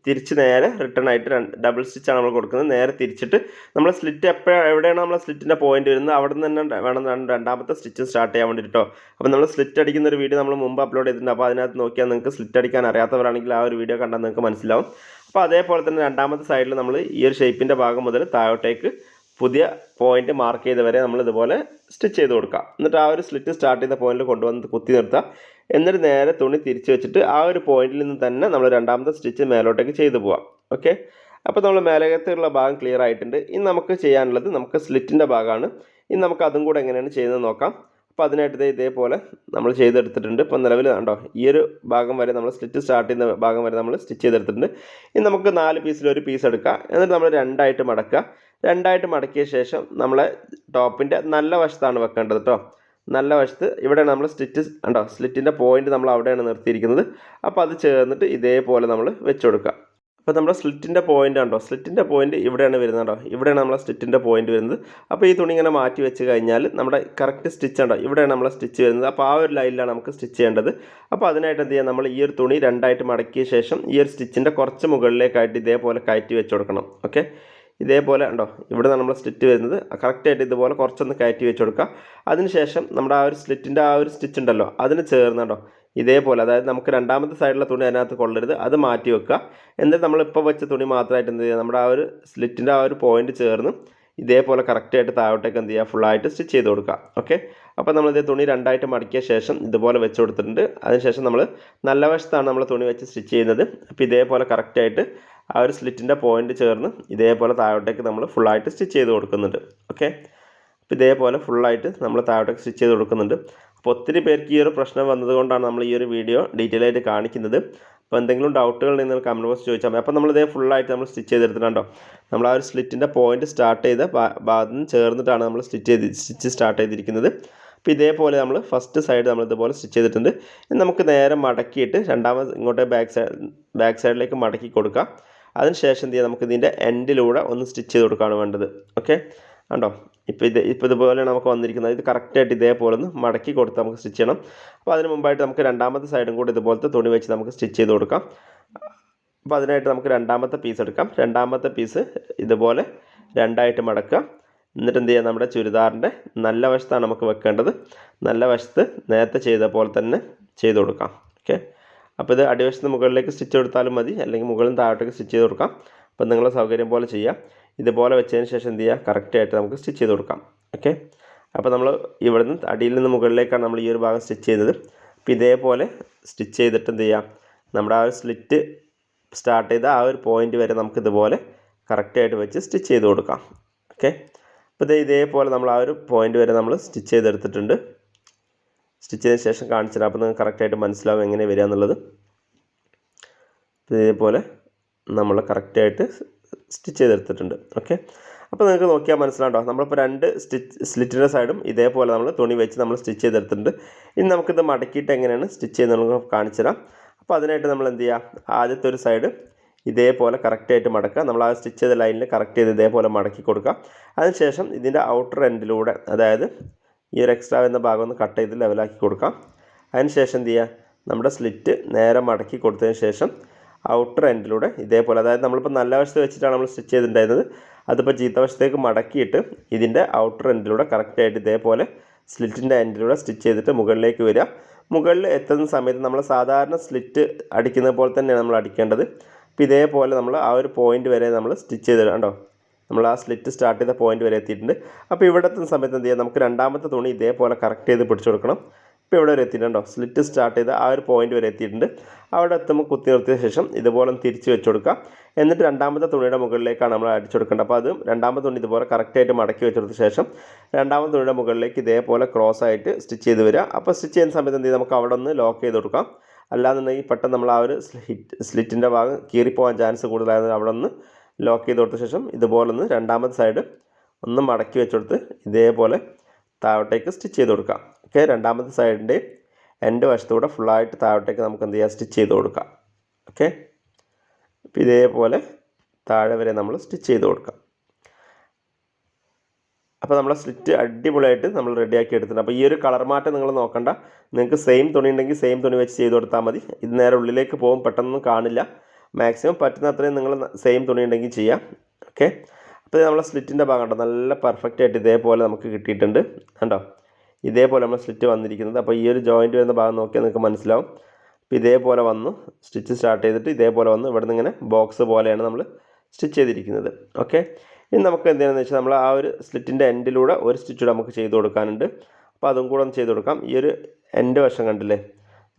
തിരിച്ച് നേരെ റിട്ടേൺ ആയിട്ട് രണ്ട് ഡബിൾ സ്റ്റിച്ചാണ് നമ്മൾ കൊടുക്കുന്നത്. നേരെ തിരിച്ചിട്ട് നമ്മൾ സ്ലിറ്റ് എപ്പോഴാണ് എവിടെയാണ് നമ്മൾ സ്ലിറ്റിന്റെ പോയിന്റ് വരുന്നത്? അവിടെ നിന്ന് തന്നെ വേണം രണ്ട് രണ്ടാമത്തെ സ്റ്റിച്ച് സ്റ്റാർട്ട് ചെയ്യാൻ വേണ്ടിയിട്ടോ അപ്പോൾ നമ്മൾ സ്ലിറ്റ് അടിക്കുന്ന ഒരു വീഡിയോ നമ്മൾ മുമ്പ് അപ്ലോഡ് ചെയ്തിട്ടുണ്ട്. അപ്പോൾ അതിനകത്ത് നോക്കിയാൽ നിങ്ങൾക്ക് സ്ലിറ്റ് അടിക്കാൻ അറിയാത്തവരാണെങ്കിൽ ആ ഒരു വീഡിയോ കണ്ടാൽ നിങ്ങൾക്ക് മനസ്സിലാവും. അപ്പോൾ അതേപോലെ തന്നെ രണ്ടാമത്തെ സൈഡിൽ നമ്മൾ ഈ ഒരു ഷേപ്പിന്റെ ഭാഗം മുതൽ താഴോട്ടേക്ക് പുതിയ പോയിന്റ് മാർക്ക് ചെയ്ത് വരെ നമ്മൾ ഇതുപോലെ സ്റ്റിച്ച് ചെയ്ത് കൊടുക്കുക എന്നിട്ട് ആ ഒരു സ്ലിറ്റ് സ്റ്റാർട്ട് ചെയ്ത പോയിന്റിൽ കൊണ്ടുവന്ന് കുത്തി നിർത്തുക എന്നിട്ട് നേരെ തുണി തിരിച്ച് വെച്ചിട്ട് ആ ഒരു പോയിന്റിൽ നിന്ന് തന്നെ നമ്മൾ രണ്ടാമത്തെ സ്റ്റിച്ച് മേലോട്ടേക്ക് ചെയ്തു പോവാം. ഓക്കെ അപ്പോൾ നമ്മൾ മേലകത്തുള്ള ഭാഗം ക്ലിയർ ആയിട്ടുണ്ട്. ഇനി നമുക്ക് ചെയ്യാനുള്ളത് നമുക്ക് സ്ലിറ്റിന്റെ ഭാഗമാണ് ഇനി നമുക്ക് അതും കൂടെ എങ്ങനെയാണ് ചെയ്യുന്നത് നോക്കാം. അപ്പോൾ അതിനായിട്ട് ഇതേപോലെ നമ്മൾ ചെയ്തെടുത്തിട്ടുണ്ട്. ഇപ്പോൾ നിലവിൽ കണ്ടോ ഈ ഒരു ഭാഗം വരെ നമ്മൾ സ്റ്റിച്ച് സ്റ്റാർട്ട് ചെയ്യുന്ന ഭാഗം വരെ നമ്മൾ സ്റ്റിച്ച് ചെയ്തെടുത്തിട്ടുണ്ട്. ഇനി നമുക്ക് നാല് പീസിൽ ഒരു പീസ് എടുക്കുക എന്നിട്ട് നമ്മൾ രണ്ടായിട്ട് മടക്കുക. രണ്ടായിട്ട് മടക്കിയ ശേഷം നമ്മളെ ടോപ്പിന്റെ നല്ല വശത്താണ് വെക്കേണ്ടത് കേട്ടോ നല്ല വശത്ത് ഇവിടെയാണ് നമ്മൾ സ്റ്റിച്ച് ഉണ്ടോ സ്ലിറ്റിന്റെ പോയിന്റ് നമ്മൾ അവിടെയാണ് നിർത്തിയിരിക്കുന്നത്. അപ്പോൾ അത് ചേർന്നിട്ട് ഇതേപോലെ നമ്മൾ വെച്ച് കൊടുക്കുക. അപ്പോൾ നമ്മുടെ സ്ലിറ്റിന്റെ പോയിന്റ് ഉണ്ടോ സ്ലിറ്റിന്റെ പോയിന്റ് ഇവിടെയാണ് വരുന്നത് കേട്ടോ. ഇവിടെയാണ് നമ്മളെ സ്റ്റിച്ചിന്റെ പോയിന്റ് വരുന്നത്. അപ്പോൾ ഈ തുണി ഇങ്ങനെ മാറ്റി വെച്ച് കഴിഞ്ഞാൽ നമ്മുടെ കറക്റ്റ് സ്റ്റിച്ച് ഉണ്ടോ ഇവിടെയാണ് നമ്മളെ സ്റ്റിച്ച് വരുന്നത്. അപ്പോൾ ആ ഒരു ലൈനിലാണ് നമുക്ക് സ്റ്റിച്ച് ചെയ്യേണ്ടത്. അപ്പോൾ അതിനായിട്ട് എന്ത് ചെയ്യാം? നമ്മൾ ഈ ഒരു തുണി രണ്ടായിട്ട് മടക്കിയ ശേഷം ഈ ഒരു സ്റ്റിച്ചിന്റെ കുറച്ച് മുകളിലേക്കായിട്ട് ഇതേപോലെ കയറ്റി വെച്ച് കൊടുക്കണം. ഓക്കെ? ഇതേപോലെ ഉണ്ടോ? ഇവിടെ നമ്മൾ സ്ലിറ്റ് വരുന്നത്. കറക്റ്റായിട്ട് ഇതുപോലെ കുറച്ചൊന്ന് കയറ്റി വെച്ച് കൊടുക്കുക. അതിനുശേഷം നമ്മുടെ ആ ഒരു സ്ലിറ്റിന്റെ ആ ഒരു സ്റ്റിച്ച് ഉണ്ടല്ലോ. അതിന് ചേർന്നുണ്ടോ ഇതേപോലെ അതായത് നമുക്ക് രണ്ടാമത്തെ സൈഡിലെ തുണി അതിനകത്ത് കൊള്ളരുത് അത് മാറ്റി വെക്കുക. എന്നിട്ട് നമ്മളിപ്പോൾ വെച്ച തുണി മാത്രമായിട്ട് എന്ത് ചെയ്യുക നമ്മുടെ ആ ഒരു സ്ലിറ്റിന്റെ ആ ഒരു പോയിന്റ് ചേർന്ന് ഇതേപോലെ കറക്റ്റായിട്ട് താഴോട്ടേക്ക് എന്ത് ചെയ്യുക ഫുള്ളായിട്ട് സ്റ്റിച്ച് ചെയ്ത് കൊടുക്കുക. ഓക്കെ അപ്പോൾ നമ്മൾ നമ്മളിത് തുണി രണ്ടായിട്ട് മടക്കിയ ശേഷം ഇതുപോലെ വെച്ച് കൊടുത്തിട്ടുണ്ട്. അതിനുശേഷം നമ്മൾ നല്ല വശത്താണ് നമ്മൾ തുണി വെച്ച് സ്റ്റിച്ച് ചെയ്യുന്നത്. അപ്പോൾ ഇതേപോലെ കറക്റ്റായിട്ട് ആ ഒരു സ്ലിറ്റിന്റെ പോയിന്റ് ചേർന്ന് ഇതേപോലെ താഴോട്ടേക്ക് നമ്മൾ ഫുള്ളായിട്ട് സ്റ്റിച്ച് ചെയ്ത് കൊടുക്കുന്നുണ്ട്. ഓക്കെ അപ്പോൾ ഇതേപോലെ ഫുള്ളായിട്ട് നമ്മൾ താഴോട്ടേക്ക് സ്റ്റിച്ച് ചെയ്ത് കൊടുക്കുന്നുണ്ട്. അപ്പോൾ ഒത്തിരി പേർക്ക് ഈ ഒരു പ്രശ്നം വന്നതുകൊണ്ടാണ് നമ്മൾ ഈ ഒരു വീഡിയോ ഡീറ്റെയിൽ ആയിട്ട് കാണിക്കുന്നത്. അപ്പോൾ എന്തെങ്കിലും ഡൗട്ടുകൾ നിങ്ങൾ കമന്റ് ബോക്സ് ചോദിച്ചാൽ മതി. അപ്പോൾ നമ്മൾ ഇതേ ഫുള്ളായിട്ട് നമ്മൾ സ്റ്റിച്ച് ചെയ്തെടുത്തിട്ടുണ്ടോ? നമ്മൾ ആ ഒരു സ്ലിറ്റിന്റെ പോയിന്റ് സ്റ്റാർട്ട് ചെയ്ത ഭാഗത്ത് നിന്ന് ചേർന്നിട്ടാണ് നമ്മൾ സ്റ്റിച്ച് ചെയ്ത് സ്റ്റിച്ച് സ്റ്റാർട്ട് ചെയ്തിരിക്കുന്നത്. അപ്പോൾ ഇതേപോലെ നമ്മൾ ഫസ്റ്റ് സൈഡ് നമ്മൾ ഇതുപോലെ സ്റ്റിച്ച് ചെയ്തിട്ടുണ്ട്. ഇനി നമുക്ക് നേരെ മടക്കിയിട്ട് രണ്ടാമത് ഇങ്ങോട്ട് ബാക്ക് സൈഡ് ബാക്ക് സൈഡിലേക്ക് മടക്കി കൊടുക്കാം. അതിനുശേഷം എന്ത് ചെയ്യാം? നമുക്ക് ഇതിന്റെ എൻഡിലൂടെ ഒന്ന് സ്റ്റിച്ച് ചെയ്ത് കൊടുക്കുകയാണ് വേണ്ടത്. ഓക്കെ കണ്ടോ? ഇപ്പോൾ ഇത് ഇപ്പോൾ ഇതുപോലെ നമുക്ക് വന്നിരിക്കുന്നത്. ഇത് കറക്റ്റായിട്ട് ഇതേപോലെ ഒന്ന് മടക്കി കൊടുത്ത് നമുക്ക് സ്റ്റിച്ച് ചെയ്യണം. അപ്പോൾ അതിന് മുമ്പായിട്ട് നമുക്ക് രണ്ടാമത്തെ സൈഡും കൂടി ഇതുപോലത്തെ തുണി വെച്ച് നമുക്ക് സ്റ്റിച്ച് ചെയ്ത് കൊടുക്കാം. അപ്പോൾ അതിനായിട്ട് നമുക്ക് രണ്ടാമത്തെ പീസ് എടുക്കാം. രണ്ടാമത്തെ പീസ് ഇതുപോലെ രണ്ടായിട്ട് മടക്കുക. എന്നിട്ട് എന്ത് ചെയ്യുക നമ്മുടെ ചുരിദാറിന്റെ നല്ല വശത്താണ് നമുക്ക് വെക്കേണ്ടത്. നല്ല വശത്ത് നേരത്തെ ചെയ്ത പോലെ തന്നെ ചെയ്ത് കൊടുക്കാം. ഓക്കെ അപ്പോൾ ഇത് അടിവശത്ത് മുകളിലേക്ക് സ്റ്റിച്ച് കൊടുത്താലും മതി. അല്ലെങ്കിൽ മുകളിൽ താഴോട്ടേക്ക് സ്റ്റിച്ച് ചെയ്ത് കൊടുക്കാം. അപ്പോൾ നിങ്ങളെ സൗകര്യം പോലെ ചെയ്യാം. ഇതുപോലെ വെച്ചതിന് ശേഷം എന്ത് ചെയ്യുക? കറക്റ്റായിട്ട് നമുക്ക് സ്റ്റിച്ച് ചെയ്ത് കൊടുക്കാം. ഓക്കെ അപ്പോൾ നമ്മൾ ഇവിടെ നിന്ന് അടിയിൽ നിന്ന് മുകളിലേക്കാണ് നമ്മൾ ഈ ഒരു ഭാഗം സ്റ്റിച്ച് ചെയ്യുന്നത്. അപ്പോൾ ഇതേപോലെ സ്റ്റിച്ച് ചെയ്തിട്ട് എന്ത് ചെയ്യാം നമ്മുടെ ആ ഒരു സ്ലിറ്റ് സ്റ്റാർട്ട് ചെയ്ത ആ ഒരു പോയിന്റ് വരെ നമുക്ക് ഇതുപോലെ കറക്റ്റായിട്ട് വെച്ച് സ്റ്റിച്ച് ചെയ്ത് കൊടുക്കാം. ഓക്കെ അപ്പോൾ ഇത് ഇതേപോലെ നമ്മൾ ആ ഒരു പോയിന്റ് വരെ നമ്മൾ സ്റ്റിച്ച് ചെയ്തെടുത്തിട്ടുണ്ട്. സ്റ്റിച്ച് ചെയ്തതിന് ശേഷം കാണിച്ചിട്ട് അപ്പോൾ നിങ്ങൾക്ക് കറക്റ്റായിട്ട് മനസ്സിലാവും എങ്ങനെ വരിക എന്നുള്ളത്. ഇതേപോലെ നമ്മൾ കറക്റ്റായിട്ട് സ്റ്റിച്ച് ചെയ്തെടുത്തിട്ടുണ്ട്. ഓക്കെ? അപ്പോൾ നിങ്ങൾക്ക് നോക്കിയാൽ മനസ്സിലാണ്ടോ നമ്മളിപ്പോൾ രണ്ട് സ്റ്റിച്ച് സ്ലിറ്റിന്റെ സൈഡും ഇതേപോലെ നമ്മൾ തുണി വെച്ച് നമ്മൾ സ്റ്റിച്ച് ചെയ്തെടുത്തിട്ടുണ്ട്. ഇനി നമുക്കിത് മടക്കിയിട്ട് എങ്ങനെയാണ് സ്റ്റിച്ച് ചെയ്യുന്നത് കാണിച്ചു തരാം. അപ്പോൾ അതിനായിട്ട് നമ്മൾ എന്ത് ചെയ്യുക ആദ്യത്തെ ഒരു സൈഡ് ഇതേപോലെ കറക്റ്റായിട്ട് മടക്കുക. നമ്മൾ ആ സ്റ്റിച്ച് ചെയ്ത ലൈനിൽ കറക്റ്റ് ചെയ്ത് ഇതേപോലെ മടക്കി കൊടുക്കുക. അതിനുശേഷം ഇതിന്റെ ഔട്ടർ എൻഡിലൂടെ അതായത് ഈ ഒരു എക്സ്ട്രാ വരുന്ന ഭാഗം ഒന്ന് കട്ട് ചെയ്ത് ലെവലാക്കി കൊടുക്കാം. അതിനുശേഷം എന്ത് ചെയ്യുക നമ്മുടെ സ്ലിറ്റ് നേരെ മടക്കി കൊടുത്തതിന് ശേഷം ഔട്ടർ എൻഡിലൂടെ ഇതേപോലെ അതായത് നമ്മളിപ്പോൾ നല്ല വശത്ത് വെച്ചിട്ടാണ് നമ്മൾ സ്റ്റിച്ച് ചെയ്തിട്ടുണ്ടായിരുന്നത്. അതിപ്പോൾ ചീത്ത വശത്തേക്ക് മടക്കിയിട്ട് ഇതിന്റെ ഔട്ടർ എൻഡിലൂടെ കറക്റ്റായിട്ട് ഇതേപോലെ സ്ലിറ്റിന്റെ എൻഡിലൂടെ സ്റ്റിച്ച് ചെയ്തിട്ട് മുകളിലേക്ക് വരിക. മുകളിൽ എത്തുന്ന സമയത്ത് നമ്മൾ സാധാരണ സ്ലിറ്റ് അടിക്കുന്ന പോലെ തന്നെയാണ് നമ്മൾ അടിക്കേണ്ടത്. അപ്പോൾ ഇതേപോലെ നമ്മൾ ആ ഒരു പോയിന്റ് വരെ നമ്മൾ സ്റ്റിച്ച് ചെയ്ത് കണ്ടോ നമ്മൾ ആ സ്ലിറ്റ് സ്റ്റാർട്ട് ചെയ്ത പോയിന്റ് വരെ എത്തിയിട്ടുണ്ട്. അപ്പോൾ ഇവിടെ എത്തുന്ന സമയത്ത് എന്ത് ചെയ്യാം? നമുക്ക് രണ്ടാമത്തെ തുണി ഇതേപോലെ കറക്റ്റ് ചെയ്ത് പിടിച്ചു കൊടുക്കണം. ഇപ്പോൾ ഇവിടെ വരെ എത്തിയിട്ടുണ്ടോ സ്ലിറ്റ് സ്റ്റാർട്ട് ചെയ്ത് ആ ഒരു പോയിന്റ് വരെ എത്തിയിട്ടുണ്ട്. അവിടെ എത്തുമ്പോൾ കുത്തി നിർത്തിയ ശേഷം ഇതുപോലെ തിരിച്ച് വെച്ച് കൊടുക്കുക. എന്നിട്ട് രണ്ടാമത്തെ തുണിയുടെ മുകളിലേക്കാണ് നമ്മൾ അടിച്ചു കൊടുക്കേണ്ടത്. അപ്പോൾ അത് രണ്ടാമത്തെ തുണി ഇതുപോലെ കറക്റ്റായിട്ട് മടക്കി വെച്ചെടുത്ത ശേഷം രണ്ടാമത്തെ തുണിയുടെ മുകളിലേക്ക് ഇതേപോലെ ക്രോസ് ആയിട്ട് സ്റ്റിച്ച് ചെയ്ത് വരിക. അപ്പോൾ സ്റ്റിച്ച് ചെയ്യുന്ന സമയത്ത് എന്ത് ചെയ്യും? നമുക്ക് അവിടെ ഒന്ന് ലോക്ക് ചെയ്ത് കൊടുക്കാം. അല്ലാന്നുണ്ടെങ്കിൽ പെട്ടെന്ന് നമ്മൾ ആ ഒരു സ്ലിറ്റ് സ്ലിറ്റിന്റെ ഭാഗം കീറിപ്പോകാൻ ചാൻസ് കൂടുതലായത് അവിടെ ഒന്ന് ലോക്ക് ചെയ്ത് കൊടുത്ത ശേഷം ഇതുപോലെ ഒന്ന് രണ്ടാമത്തെ സൈഡ് ഒന്ന് മടക്കി വെച്ചെടുത്ത് ഇതേപോലെ താഴോട്ടേക്ക് സ്റ്റിച്ച് ചെയ്ത് കൊടുക്കാം. ഓക്കെ രണ്ടാമത്തെ സൈഡിന്റെ എന്റെ വശത്തൂടെ ഫുള്ളായിട്ട് താഴോട്ടേക്ക് നമുക്ക് എന്ത് ചെയ്യാം? സ്റ്റിച്ച് ചെയ്ത് കൊടുക്കാം. ഓക്കെ? അപ്പോൾ ഇതേപോലെ താഴെ വരെ നമ്മൾ സ്റ്റിച്ച് ചെയ്ത് കൊടുക്കാം. അപ്പോൾ നമ്മൾ സ്ലിറ്റ് അടിപൊളിയായിട്ട് നമ്മൾ റെഡിയാക്കി എടുത്തിട്ടുണ്ട്. അപ്പോൾ ഈ ഒരു കളർ മാറ്റം നിങ്ങൾ നോക്കണ്ട. നിങ്ങൾക്ക് സെയിം തുണി ഉണ്ടെങ്കിൽ സെയിം തുണി വെച്ച് ചെയ്ത് കൊടുത്താൽ മതി. ഇത് നേരെ ഉള്ളിലേക്ക് പോകും പെട്ടെന്നൊന്നും കാണില്ല. മാക്സിമം പറ്റുന്ന അത്രയും നിങ്ങൾ സെയിം തുണി ഉണ്ടെങ്കിൽ ചെയ്യാം. ഓക്കെ? അപ്പോൾ നമ്മളെ സ്ലിറ്റിന്റെ ഭാഗം കണ്ടോ? നല്ല പെർഫെക്റ്റ് ആയിട്ട് ഇതേപോലെ നമുക്ക് കിട്ടിയിട്ടുണ്ട്. കണ്ടോ? ഇതേപോലെ നമ്മൾ സ്ലിറ്റ് വന്നിരിക്കുന്നത്. അപ്പോൾ ഈ ഒരു ജോയിന്റ് വരുന്ന ഭാഗം നോക്കിയാൽ നിങ്ങൾക്ക് മനസ്സിലാവും. അപ്പോൾ ഇതേപോലെ വന്ന്. സ്റ്റിച്ച് സ്റ്റാർട്ട് ചെയ്തിട്ട് ഇതേപോലെ വന്ന്. ഇവിടെ നിന്ന് ഇങ്ങനെ ബോക്സ് പോലെയാണ് നമ്മൾ സ്റ്റിച്ച് ചെയ്തിരിക്കുന്നത്. ഓക്കെ? ഇനി നമുക്ക് എന്ത് ചെയ്യണമെന്ന് വെച്ചാൽ നമ്മൾ ആ ഒരു സ്ലിറ്റിന്റെ എൻഡിലൂടെ ഒരു സ്റ്റിച്ച് കൂടെ നമുക്ക് ചെയ്ത് കൊടുക്കാനുണ്ട്. അപ്പോൾ അതും കൂടെ ഒന്ന് ചെയ്ത് കൊടുക്കാം. ഈ ഒരു എൻഡ് വശം കണ്ടില്ലേ?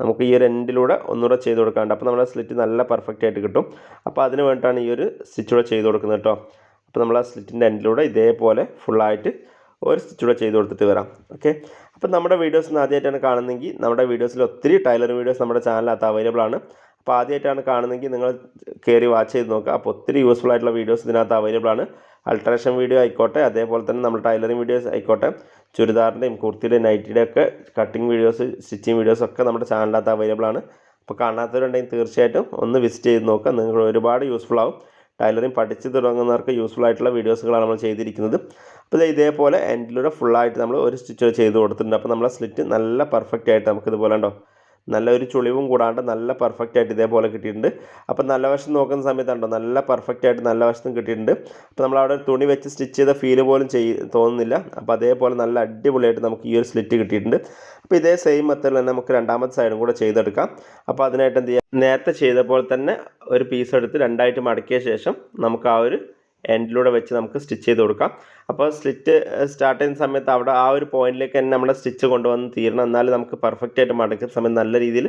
നമുക്ക് ഈ ഒരു എൻഡിലൂടെ ഒന്നുകൂടെ ചെയ്ത് കൊടുക്കാനുണ്ട്. അപ്പോൾ നമ്മുടെ സ്ലിറ്റ് നല്ല പെർഫെക്റ്റ് ആയിട്ട് കിട്ടും. അപ്പോൾ അതിന് വേണ്ടിയിട്ടാണ് ഈ ഒരു സ്റ്റിച്ച് കൂടെ ചെയ്ത് കൊടുക്കുന്നത് കേട്ടോ. അപ്പോൾ നമ്മൾ ആ സ്ലിറ്റിന്റെ എൻഡിലൂടെ ഇതേപോലെ ഫുള്ളായിട്ട് ഒരു സ്റ്റിച്ച് കൂടെ ചെയ്ത് കൊടുത്തിട്ട് വരാം. ഓക്കെ അപ്പോൾ നമ്മുടെ വീഡിയോസ് ആദ്യമായിട്ടാണ് കാണുന്നതെങ്കിൽ നമ്മുടെ വീഡിയോസിൽ ഒത്തിരി ടൈലർ വീഡിയോസ് നമ്മുടെ ചാനലിനകത്ത് അവൈലബിൾ ആണ്. അപ്പോൾ ആദ്യമായിട്ടാണ് കാണുന്നതെങ്കിൽ നിങ്ങൾ കയറി വാച്ച് ചെയ്ത് നോക്കുക. അപ്പോൾ ഒത്തിരി യൂസ്ഫുൾ ആയിട്ടുള്ള വീഡിയോസ് ഇതിനകത്ത് അവൈലബിൾ ആണ്. അൾട്രേഷൻ വീഡിയോ ആയിക്കോട്ടെ അതേപോലെ തന്നെ നമ്മുടെ ടൈലറിംഗ് വീഡിയോസ് ആയിക്കോട്ടെ ചുരിദാറിന്റെയും കുർത്തിയുടെയും നൈറ്റിയുടെ ഒക്കെ കട്ടിങ് വീഡിയോസ് സ്റ്റിച്ചിങ് വീഡിയോസ് ഒക്കെ നമ്മുടെ ചാനലിനകത്ത് അവൈലബിൾ ആണ്. അപ്പോൾ കാണാത്തവരുണ്ടെങ്കിൽ തീർച്ചയായിട്ടും ഒന്ന് വിസിറ്റ് ചെയ്ത് നോക്കുക. നിങ്ങൾ ഒരുപാട് യൂസ്ഫുൾ ആവും. ടൈലറിംഗ് പഠിച്ച് തുടങ്ങുന്നവർക്ക് യൂസ്ഫുൾ ആയിട്ടുള്ള വീഡിയോസുകളാണ് നമ്മൾ ചെയ്തിരിക്കുന്നത്. അപ്പോൾ ഇതേപോലെ എൻഡിലൂടെ ഫുള്ളായിട്ട് നമ്മൾ ഒരു സ്റ്റിച്ച് ചെയ്ത് കൊടുത്തിട്ടുണ്ട്. അപ്പോൾ നമ്മളെ സ്ലിറ്റ് നല്ല പെർഫെക്റ്റ് ആയിട്ട് നമുക്ക് ഇതുപോലെ ഉണ്ടോ നല്ലൊരു ചുളിവും കൂടാണ്ട് നല്ല പെർഫെക്റ്റ് ആയിട്ട് ഇതേപോലെ കിട്ടിയിട്ടുണ്ട്. അപ്പോൾ നല്ല വശം നോക്കുന്ന സമയത്താണ്ടോ നല്ല പെർഫെക്റ്റ് ആയിട്ട് നല്ല വശത്തും കിട്ടിയിട്ടുണ്ട്. അപ്പോൾ നമ്മൾ അവിടെ തുണി വെച്ച് സ്റ്റിച്ച് ചെയ്ത ഫീൽ പോലും ചെയ് തോന്നുന്നില്ല. അപ്പോൾ അതേപോലെ നല്ല അടിപൊളിയായിട്ട് നമുക്ക് ഈ ഒരു സ്ലിറ്റ് കിട്ടിയിട്ടുണ്ട്. അപ്പോൾ ഇതേ സെയിം മെത്തേഡിൽ തന്നെ നമുക്ക് രണ്ടാമത്തെ സൈഡും കൂടെ ചെയ്തെടുക്കാം. അപ്പോൾ അതിനായിട്ട് എന്ത് ചെയ്യാം? നേരത്തെ ചെയ്ത പോലെ തന്നെ ഒരു പീസ് എടുത്ത് രണ്ടായിട്ട് മടക്കിയ ശേഷം നമുക്ക് ആ ഒരു എൻഡിലൂടെ വെച്ച് നമുക്ക് സ്റ്റിച്ച് ചെയ്ത് കൊടുക്കാം. അപ്പോൾ സ്ലിറ്റ് സ്റ്റാർട്ട് ചെയ്യുന്ന സമയത്ത് അവിടെ ആ ഒരു പോയിന്റിലേക്ക് തന്നെ നമ്മുടെ സ്റ്റിച്ച് കൊണ്ടുവന്ന് തീരണം. എന്നാലും നമുക്ക് പെർഫെക്റ്റ് ആയിട്ട് മടക്കുന്ന സമയം നല്ല രീതിയിൽ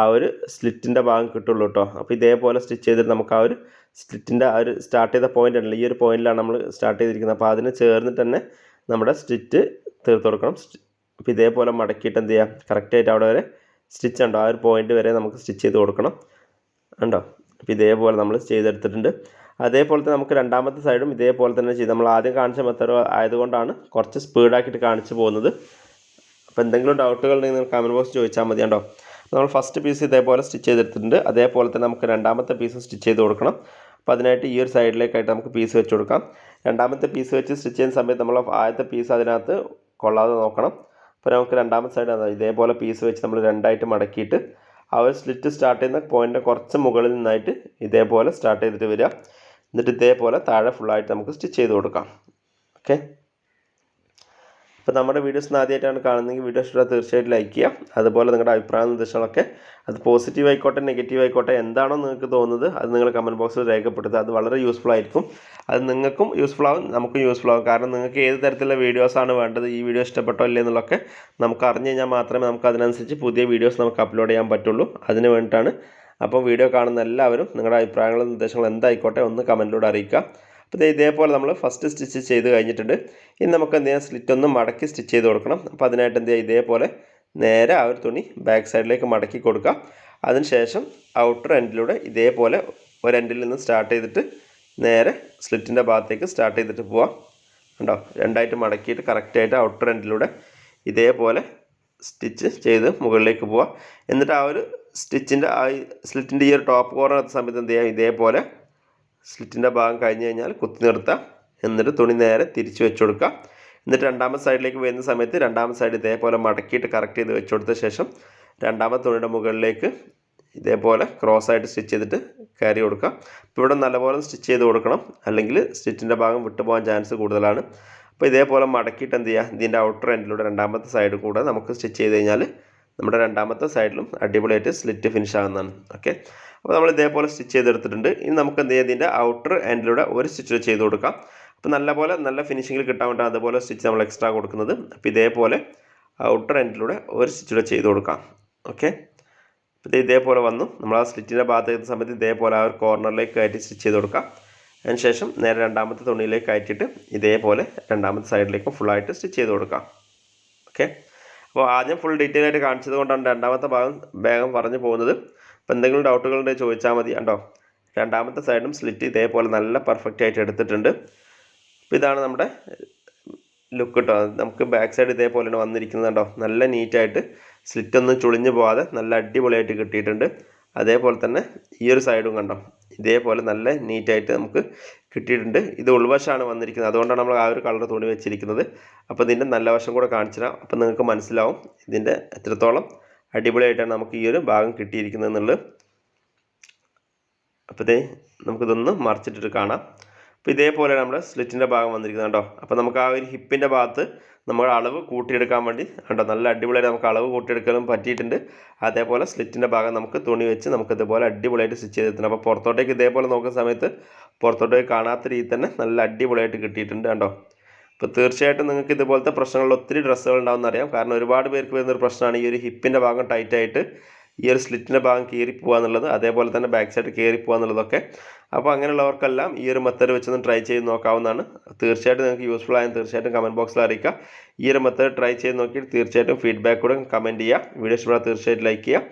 ആ ഒരു സ്ലിറ്റിന്റെ ഭാഗം കിട്ടുള്ളൂ കേട്ടോ. അപ്പോൾ ഇതേപോലെ സ്റ്റിച്ച് ചെയ്തിട്ട് നമുക്ക് ആ ഒരു സ്ലിറ്റിന്റെ ആ ഒരു സ്റ്റാർട്ട് ചെയ്ത പോയിന്റ് ആണല്ലോ ഈ ഒരു പോയിന്റിലാണ് നമ്മൾ സ്റ്റാർട്ട് ചെയ്തിരിക്കുന്നത്. അപ്പോൾ അതിന് ചേർന്നിട്ട് തന്നെ നമ്മുടെ സ്റ്റിച്ച് തീർത്ത് കൊടുക്കണം. അപ്പോൾ ഇതേപോലെ മടക്കിയിട്ട് എന്ത് ചെയ്യാം? കറക്റ്റായിട്ട് അവിടെ വരെ സ്റ്റിച്ച് ഉണ്ടോ? ആ ഒരു പോയിന്റ് വരെ നമുക്ക് സ്റ്റിച്ച് ചെയ്ത് കൊടുക്കണം. ഉണ്ടോ അപ്പോൾ ഇതേപോലെ നമ്മൾ ചെയ്തെടുത്തിട്ടുണ്ട്. അതേപോലെ തന്നെ നമുക്ക് രണ്ടാമത്തെ സൈഡും ഇതേപോലെ തന്നെ ചെയ്ത്. നമ്മൾ ആദ്യം കാണിച്ച മെത്തേഡ് ആയതുകൊണ്ടാണ് കുറച്ച് സ്പീഡാക്കിയിട്ട് കാണിച്ചു പോകുന്നത്. അപ്പോൾ എന്തെങ്കിലും ഡൗട്ടുകൾ ഉണ്ടെങ്കിൽ കമന്റ് ബോക്സ് ചോദിച്ചാൽ മതി കേട്ടോ. നമ്മൾ ഫസ്റ്റ് പീസ് ഇതേപോലെ സ്റ്റിച്ച് ചെയ്തെടുത്തിട്ടുണ്ട്. അതേപോലെ തന്നെ നമുക്ക് രണ്ടാമത്തെ പീസ് സ്റ്റിച്ച് ചെയ്ത് കൊടുക്കണം. അപ്പോൾ അതിനായിട്ട് ഈ ഒരു സൈഡിലേക്കായിട്ട് നമുക്ക് പീസ് വെച്ച് കൊടുക്കാം. രണ്ടാമത്തെ പീസ് വെച്ച് സ്റ്റിച്ച് ചെയ്യുന്ന സമയത്ത് നമ്മൾ ആദ്യത്തെ പീസ് അതിനകത്ത് കൊള്ളാതെ നോക്കണം. അപ്പോൾ നമുക്ക് രണ്ടാമത്തെ സൈഡ് ഇതേപോലെ പീസ് വെച്ച് നമ്മൾ രണ്ടായിട്ട് മടക്കിയിട്ട് ആ ഒരു സ്ലിറ്റ് സ്റ്റാർട്ട് ചെയ്യുന്ന പോയിന്റിന്റെ കുറച്ച് മുകളിൽ നിന്നായിട്ട് ഇതേപോലെ സ്റ്റാർട്ട് ചെയ്തിട്ട് വരിക. എന്നിട്ട് ഇതേപോലെ താഴെ ഫുള്ളായിട്ട് നമുക്ക് സ്റ്റിച്ച് ചെയ്ത് കൊടുക്കാം. ഓക്കെ അപ്പോൾ നമ്മുടെ വീഡിയോസ് ആദ്യമായിട്ടാണ് കാണുന്നതെങ്കിൽ വീഡിയോ ഇഷ്ടം തീർച്ചയായിട്ടും ലൈക്ക് ചെയ്യുക. അതുപോലെ നിങ്ങളുടെ അഭിപ്രായ നിർദ്ദേശങ്ങളൊക്കെ അത് പോസിറ്റീവ് ആയിക്കോട്ടെ നെഗറ്റീവ് ആയിക്കോട്ടെ എന്താണോ നിങ്ങൾക്ക് തോന്നുന്നത് അത് നിങ്ങൾ കമന്റ് ബോക്സിൽ രേഖപ്പെടുത്തുക. അത് വളരെ യൂസ്ഫുൾ ആയിരിക്കും. അത് നിങ്ങൾക്കും യൂസ്ഫുൾ ആവും നമുക്കും യൂസ്ഫുൾ ആവും. കാരണം നിങ്ങൾക്ക് ഏത് തരത്തിലുള്ള വീഡിയോസാണ് വേണ്ടത് ഈ വീഡിയോ ഇഷ്ടപ്പെട്ടോ ഇല്ലേ എന്നുള്ളൊക്കെ നമുക്ക് അറിഞ്ഞു കഴിഞ്ഞാൽ മാത്രമേ നമുക്ക് അതിനനുസരിച്ച് പുതിയ വീഡിയോസ് നമുക്ക് അപ്ലോഡ് ചെയ്യാൻ പറ്റുള്ളൂ. അതിന് വേണ്ടിയിട്ടാണ് അപ്പോൾ വീഡിയോ കാണുന്ന എല്ലാവരും നിങ്ങളുടെ അഭിപ്രായങ്ങളും നിർദ്ദേശങ്ങളും എന്തായിക്കോട്ടെ ഒന്ന് കമന്റിലൂടെ അറിയിക്കുക. അപ്പോൾ ഇതേപോലെ നമ്മൾ ഫസ്റ്റ് സ്റ്റിച്ച് ചെയ്ത് കഴിഞ്ഞിട്ടുണ്ട്. ഇനി നമുക്ക് എന്ത് ചെയ്യാം? സ്ലിറ്റ് ഒന്ന് മടക്കി സ്റ്റിച്ച് ചെയ്ത് കൊടുക്കണം. അപ്പോൾ അതിനായിട്ട് എന്ത് ചെയ്യുക ഇതേപോലെ നേരെ ആ ഒരു തുണി ബാക്ക് സൈഡിലേക്ക് മടക്കി കൊടുക്കുക. അതിനുശേഷം ഔട്ടർ എൻഡിലൂടെ ഇതേപോലെ ഒരു എൻഡിൽ നിന്ന് സ്റ്റാർട്ട് ചെയ്തിട്ട് നേരെ സ്ലിറ്റിന്റെ ഭാഗത്തേക്ക് സ്റ്റാർട്ട് ചെയ്തിട്ട് പോവാം ഉണ്ടോ രണ്ടായിട്ട് മടക്കിയിട്ട് കറക്റ്റായിട്ട് ഔട്ടർ എൻഡിലൂടെ ഇതേപോലെ സ്റ്റിച്ച് ചെയ്ത് മുകളിലേക്ക് പോവാം എന്നിട്ട് ആ ഒരു സ്റ്റിച്ചിന്റെ ആ സ്ലിറ്റിന്റെ ഈ ഒരു ടോപ്പ് കോർണർ സമയത്ത് എന്ത് ചെയ്യാം? ഇതേപോലെ സ്ലിറ്റിന്റെ ഭാഗം കഴിഞ്ഞ് കഴിഞ്ഞാൽ കുത്തി നിർത്താം. എന്നിട്ട് തുണി നേരെ തിരിച്ച് വെച്ച് കൊടുക്കുക എന്നിട്ട് രണ്ടാമത്തെ സൈഡിലേക്ക് വരുന്ന സമയത്ത് രണ്ടാമത്തെ സൈഡ് ഇതേപോലെ മടക്കിയിട്ട് കറക്റ്റ് ചെയ്ത് വെച്ച് കൊടുത്ത ശേഷം രണ്ടാമത്തെ തുണിയുടെ മുകളിലേക്ക് ഇതേപോലെ ക്രോസ് ആയിട്ട് സ്റ്റിച്ച് ചെയ്തിട്ട് കയറി കൊടുക്കുക അപ്പോൾ ഇവിടെ നല്ലപോലെ സ്റ്റിച്ച് ചെയ്ത് കൊടുക്കണം. അല്ലെങ്കിൽ സ്റ്റിച്ചിന്റെ ഭാഗം വിട്ടുപോകാൻ ചാൻസ് കൂടുതലാണ്. അപ്പോൾ ഇതേപോലെ മടക്കിയിട്ട് എന്ത് ചെയ്യുക ഇതിന്റെ ഔട്ടർ എൻഡിലൂടെ രണ്ടാമത്തെ സൈഡ് കൂടെ നമുക്ക് സ്റ്റിച്ച് ചെയ്ത് കഴിഞ്ഞാൽ നമ്മുടെ രണ്ടാമത്തെ സൈഡിലും അടിപൊളിയായിട്ട് സ്ലിറ്റ് ഫിനിഷ് ആകുന്നതാണ് ഓക്കെ അപ്പോൾ നമ്മൾ ഇതേപോലെ സ്റ്റിച്ച് ചെയ്തെടുത്തിട്ടുണ്ട്. ഇനി നമുക്ക് എന്ത് ചെയ്യാം? ഇതിന്റെ ഔട്ടർ എൻഡിലൂടെ ഒരു സ്റ്റിച്ച് ചെയ്ത് കൊടുക്കാം. അപ്പോൾ നല്ലപോലെ നല്ല ഫിനിഷിങ്ങിൽ കിട്ടാൻ വേണ്ടി അതുപോലെ സ്റ്റിച്ച് നമ്മൾ എക്സ്ട്രാ കൊടുക്കുന്നത്. അപ്പോൾ ഇതേപോലെ ഔട്ടർ എൻഡിലൂടെ ഒരു സ്റ്റിച്ചൂടെ ചെയ്ത് കൊടുക്കാം. ഓക്കെ അപ്പോൾ ഇത് ഇതേപോലെ വന്നു. നമ്മൾ ആ സ്റ്റിച്ചിന്റെ ഭാഗത്ത് എത്തുന്ന സമയത്ത് ഇതേപോലെ ആ ഒരു കോർണറിലേക്ക് കയറ്റി സ്റ്റിച്ച് ചെയ്ത് കൊടുക്കാം. അതിനുശേഷം നേരെ രണ്ടാമത്തെ തുണിയിലേക്ക് കയറ്റിയിട്ട് ഇതേപോലെ രണ്ടാമത്തെ സൈഡിലേക്കും ഫുള്ളായിട്ട് സ്റ്റിച്ച് ചെയ്ത് കൊടുക്കാം. ഓക്കെ അപ്പോൾ ആദ്യം ഫുൾ ഡീറ്റെയിൽ ആയിട്ട് കാണിച്ചത് കൊണ്ടാണ് രണ്ടാമത്തെ ഭാഗം വേഗം പറഞ്ഞു പോകുന്നത്. അപ്പോൾ എന്തെങ്കിലും ഡൗട്ടുകൾ ഉണ്ടെങ്കിൽ ചോദിച്ചാൽ മതി. കണ്ടോ? രണ്ടാമത്തെ സൈഡും സ്ലിറ്റ് ഇതേപോലെ നല്ല പെർഫെക്റ്റ് ആയിട്ട് എടുത്തിട്ടുണ്ട്. അപ്പോൾ ഇതാണ് നമ്മുടെ ലുക്ക് കേട്ടോ നമുക്ക് ബാക്ക് സൈഡ് ഇതേപോലെയാണ് വന്നിരിക്കുന്നത് കേട്ടോ നല്ല നീറ്റായിട്ട് സ്ലിറ്റ് ഒന്നും ചുളിഞ്ഞു പോകാതെ നല്ല അടിപൊളിയായിട്ട് കിട്ടിയിട്ടുണ്ട്. അതേപോലെ തന്നെ ഈ ഒരു സൈഡും കണ്ടോ? ഇതേപോലെ നല്ല നീറ്റായിട്ട് നമുക്ക് കിട്ടിയിട്ടുണ്ട്. ഇത് ഉൾവശമാണ് വന്നിരിക്കുന്നത്. അതുകൊണ്ടാണ് നമ്മൾ ആ ഒരു കളർ തുണി വെച്ചിരിക്കുന്നത്. അപ്പോൾ ഇതിന്റെ നല്ല വശം കൂടെ കാണിച്ചു തരാം അപ്പോൾ നിങ്ങൾക്ക് മനസ്സിലാവും ഇതിന്റെ എത്രത്തോളം അടിപൊളിയായിട്ടാണ് നമുക്ക് ഈ ഒരു ഭാഗം കിട്ടിയിരിക്കുന്നത് എന്നുള്ളത്. അപ്പോൾ നമുക്കിതൊന്ന് മറിച്ചിട്ടിട്ട് കാണാം. അപ്പോൾ ഇതേപോലെ നമ്മുടെ സ്ലിറ്റിന്റെ ഭാഗം വന്നിരിക്കുന്നത് കേട്ടോ അപ്പോൾ നമുക്ക് ആ ഒരു ഹിപ്പിന്റെ ഭാഗത്ത് നമ്മുടെ അളവ് കൂട്ടിയെടുക്കാൻ വേണ്ടി കണ്ടോ? നല്ല അടിപൊളിയായിട്ട് നമുക്ക് അളവ് കൂട്ടിയെടുക്കാനും പറ്റിയിട്ടുണ്ട്. അതേപോലെ സ്ലിറ്റിന്റെ ഭാഗം നമുക്ക് തുണി വെച്ച് നമുക്ക് ഇതുപോലെ അടിപൊളിയായിട്ട് സ്റ്റിച്ച് ചെയ്തിട്ടുണ്ട് അപ്പോൾ പുറത്തോട്ടേക്ക് ഇതേപോലെ നോക്കുന്ന സമയത്ത് പുറത്തോട്ടേക്ക് കാണാത്ത രീതിയിൽ തന്നെ നല്ല അടിപൊളിയായിട്ട് കിട്ടിയിട്ടുണ്ട് കണ്ടോ? അപ്പോൾ തീർച്ചയായിട്ടും നിങ്ങൾക്ക് ഇതുപോലത്തെ പ്രശ്നങ്ങളിൽ ഒത്തിരി ഡ്രസ്സുകൾ ഉണ്ടാവുമെന്ന് അറിയാം. കാരണം ഒരുപാട് പേർക്ക് വരുന്നൊരു പ്രശ്നമാണ് ഈ ഒരു ഹിപ്പിന്റെ ഭാഗം ടൈറ്റായിട്ട് ഈ ഒരു സ്ലിറ്റിന്റെ ഭാഗം കീറി പോകുക അതേപോലെ തന്നെ ബാക്ക് സൈഡ് കയറി പോകുക അപ്പോൾ അങ്ങനെയുള്ളവർക്കെല്ലാം ഈ ഒരു മെത്തേഡ് വെച്ചൊന്ന് ട്രൈ ചെയ്ത് നോക്കാവുന്നതാണ്. തീർച്ചയായിട്ടും നിങ്ങൾക്ക് യൂസ്ഫുൾ ആയാലും തീർച്ചയായിട്ടും കമന്റ് ബോക്സിൽ അറിയിക്കുക ഈ ഒരു മെത്തേഡ് ട്രൈ ചെയ്ത് നോക്കിയിട്ട് തീർച്ചയായിട്ടും ഫീഡ്ബാക്ക് കൂടെ കമന്റ് ചെയ്യുക. വീഡിയോ ഇഷ്ടപ്പെട്ടാൽ തീർച്ചയായിട്ടും ലൈക്ക് ചെയ്യുക.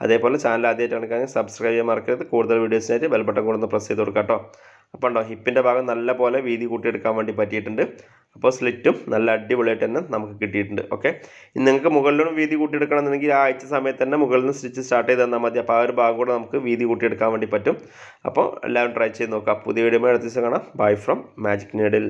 അതേപോലെ ചാനൽ ആദ്യമായിട്ടാണ് കാണുക സബ്സ്ക്രൈബ് ചെയ്യാൻ മറക്കരുത്. കൂടുതൽ വീഡിയോസിനായിട്ട് ബെൽ ബട്ടൺ കൂടെ ഒന്ന് പ്രസ് ചെയ്ത് കൊടുക്കാം കേട്ടോ. അപ്പോൾ ഉണ്ടോ ഹിപ്പിന്റെ ഭാഗം നല്ല പോലെ വീതി കൂട്ടിയെടുക്കാൻ വേണ്ടി പറ്റിയിട്ടുണ്ട്. അപ്പോൾ സ്ലിറ്റും നല്ല അടിപൊളിയായിട്ട് തന്നെ നമുക്ക് കിട്ടിയിട്ടുണ്ട് ഓക്കെ നിങ്ങൾക്ക് മുകളിലും വീതി കൂട്ടിയെടുക്കണമെന്നുണ്ടെങ്കിൽ ആ ആഴ്ച സമയത്ത് തന്നെ മുകളിൽ നിന്ന് സ്റ്റിച്ച് സ്റ്റാർട്ട് ചെയ്ത് തന്നാൽ മതി. അപ്പോൾ ആ ഒരു ഭാഗം കൂടെ നമുക്ക് വീതി കൂട്ടിയെടുക്കാൻ വേണ്ടി പറ്റും. അപ്പോൾ എല്ലാവരും ട്രൈ ചെയ്ത് നോക്കാം. പുതിയ വീഡിയോ അടുത്ത ദിവസം കാണാം. Bye from magic needle